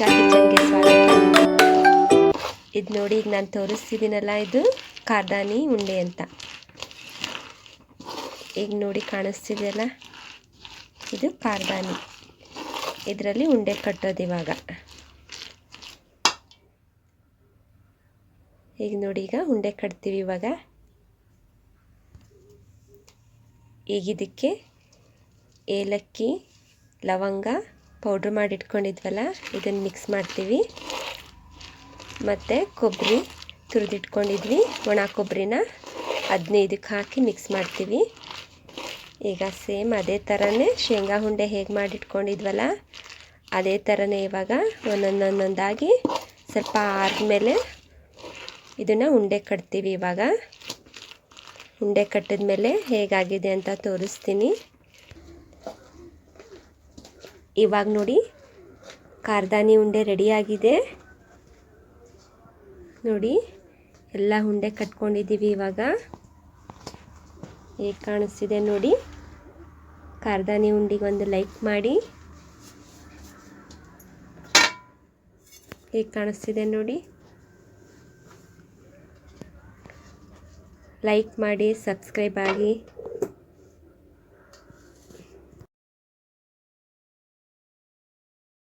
ಉಷಾ ಕಿಚನ್ಗೆ ಇದು ನೋಡಿ ಈಗ ನಾನು ತೋರಿಸ್ತಿದ್ದೀನಲ್ಲ, ಇದು ಕಾರ್ದಾನಿ ಉಂಡೆ ಅಂತ. ಈಗ ನೋಡಿ ಕಾಣಿಸ್ತಿದೆಯಲ್ಲ? ಇದು ಕಾರ್ದಾನಿ ಇದರಲ್ಲಿ ಉಂಡೆ ಕಟ್ಟೋದು ಇವಾಗ. ಈಗ ನೋಡಿ ಈಗ ಉಂಡೆ ಕಟ್ತೀವಿ ಇವಾಗ. ಈಗ ಇದಕ್ಕೆ ಏಲಕ್ಕಿ, ಲವಂಗ ಪೌಡ್ರ್ ಮಾಡಿ ಇಟ್ಕೊಂಡಿದ್ವಲ್ಲ ಇದನ್ನು ಮಿಕ್ಸ್ ಮಾಡ್ತೀವಿ. ಮತ್ತು ಕೊಬ್ಬರಿ ತುರಿದಿಟ್ಕೊಂಡಿದ್ವಿ, ಒಣ ಕೊಬ್ಬರಿನ ಅದನ್ನ ಹಾಕಿ ಮಿಕ್ಸ್ ಮಾಡ್ತೀವಿ. ಈಗ ಸೇಮ್ ಅದೇ ಥರನೇ ಶೇಂಗಾ ಉಂಡೆ ಹೇಗೆ ಮಾಡಿಟ್ಕೊಂಡಿದ್ವಲ್ಲ, ಅದೇ ಥರನೇ ಇವಾಗ ಒಂದೊಂದೊಂದೊಂದಾಗಿ ಸ್ವಲ್ಪ ಆದಮೇಲೆ ಇದನ್ನು ಉಂಡೆ ಕಟ್ತೀವಿ ಇವಾಗ. ಉಂಡೆ ಕಟ್ಟಿದ ಮೇಲೆ ಹೇಗಾಗಿದೆ ಅಂತ ತೋರಿಸ್ತೀನಿ. ಇವಾಗ ನೋಡಿ ಕಾರ್ದಾನಿ ಉಂಡೆ ರೆಡಿಯಾಗಿದೆ. ನೋಡಿ, ಎಲ್ಲ ಉಂಡೆ ಕಟ್ಕೊಂಡಿದ್ದೀವಿ ಇವಾಗ. ಹೇಗೆ ಕಾಣಿಸ್ತಿದೆ ನೋಡಿ. ಕಾರ್ದಾನಿ ಉಂಡಿಗೆ ಒಂದು ಲೈಕ್ ಮಾಡಿ. ಹೇಗೆ ಕಾಣಿಸ್ತಿದೆ ನೋಡಿ. ಲೈಕ್ ಮಾಡಿ, ಸಬ್ಸ್ಕ್ರೈಬ್ ಆಗಿ.